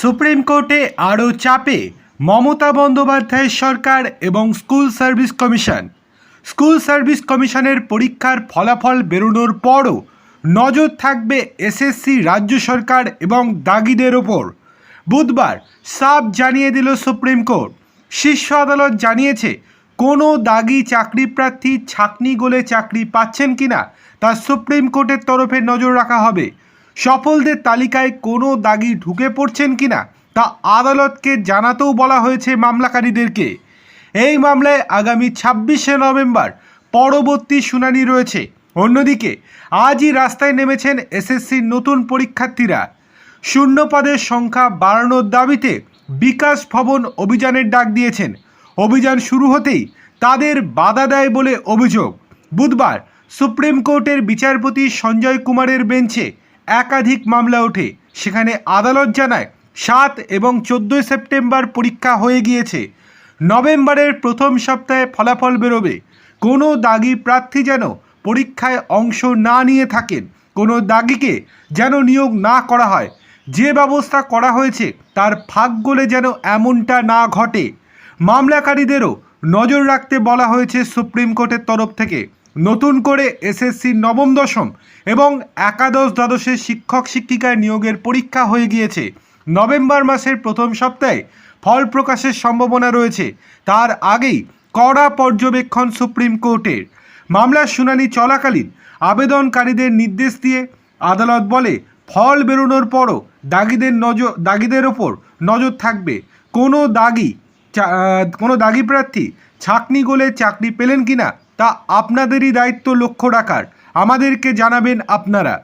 Supreme কোর্টে আরও চাপে মমতা বন্দ্যোপাধ্যায়ের সরকার এবং school service commission. School service কমিশনের পরীক্ষার ফলাফল বেরোনোর পরও নজর থাকবে এসএসসি রাজ্য সরকার এবং দাগিদের ওপর। বুধবার সাব জানিয়ে দিল সুপ্রিম কোর্ট। শীর্ষ আদালত জানিয়েছে, কোনো দাগি চাকরি প্রার্থী ছাকনি গোলে চাকরি পাচ্ছেন কিনা তা সুপ্রিম কোর্টের তরফে নজর রাখা হবে। সফলদের তালিকায় কোনো দাগি ঢুকে পড়ছেন কিনা তা আদালতকে জানাতেও বলা হয়েছে মামলাকারীদেরকে। এই মামলায় আগামী ছাব্বিশে নভেম্বর পরবর্তী শুনানি রয়েছে। অন্যদিকে, আজই রাস্তায় নেমেছেন এসএসসির নতুন পরীক্ষার্থীরা। শূন্য পদের সংখ্যা বাড়ানোর দাবিতে বিকাশ ভবন অভিযানের ডাক দিয়েছেন। অভিযান শুরু হতেই তাদের বাধা দেয় বলে অভিযোগ। বুধবার সুপ্রিম কোর্টের বিচারপতি সঞ্জয় কুমারের বেঞ্চে একাধিক মামলা ওঠে। সেখানে আদালত জানায়, সাত এবং চোদ্দোই সেপ্টেম্বর পরীক্ষা হয়ে গিয়েছে। নভেম্বরের প্রথম সপ্তাহে ফলাফল বেরোবে। কোনো দাগি প্রার্থী যেন পরীক্ষায় অংশ না নিয়ে থাকেন, কোনো দাগিকে যেন নিয়োগ না করা হয়। যে ব্যবস্থা করা হয়েছে, তার ফাঁক গলে যেন এমনটা না ঘটে। মামলাকারীদেরও নজর রাখতে বলা হয়েছে সুপ্রিম কোর্টের তরফ থেকে। নতুন করে এসএসসি নবম দশম এবং একাদশ দ্বাদশের শিক্ষক শিক্ষিকার নিয়োগের পরীক্ষা হয়ে গিয়েছে। নভেম্বর মাসের প্রথম সপ্তাহে ফল প্রকাশের সম্ভাবনা রয়েছে। তার আগেই কড়া পর্যবেক্ষণ সুপ্রিম কোর্টের মামলার শুনানি চলাকালীন আবেদনকারীদের নির্দেশ দিয়ে আদালত বলে, ফল বেরোনোর পরও দাগিদের নজর দাগিদের ওপর নজর থাকবে। কোনো দাগি কোনো দাগি প্রার্থী ছাকনি গোলে চাকরি পেলেন কিনা তা আপনাদেরই দায়িত্ব লক্ষ্য রাখার। আমাদেরকে জানাবেন আপনারা।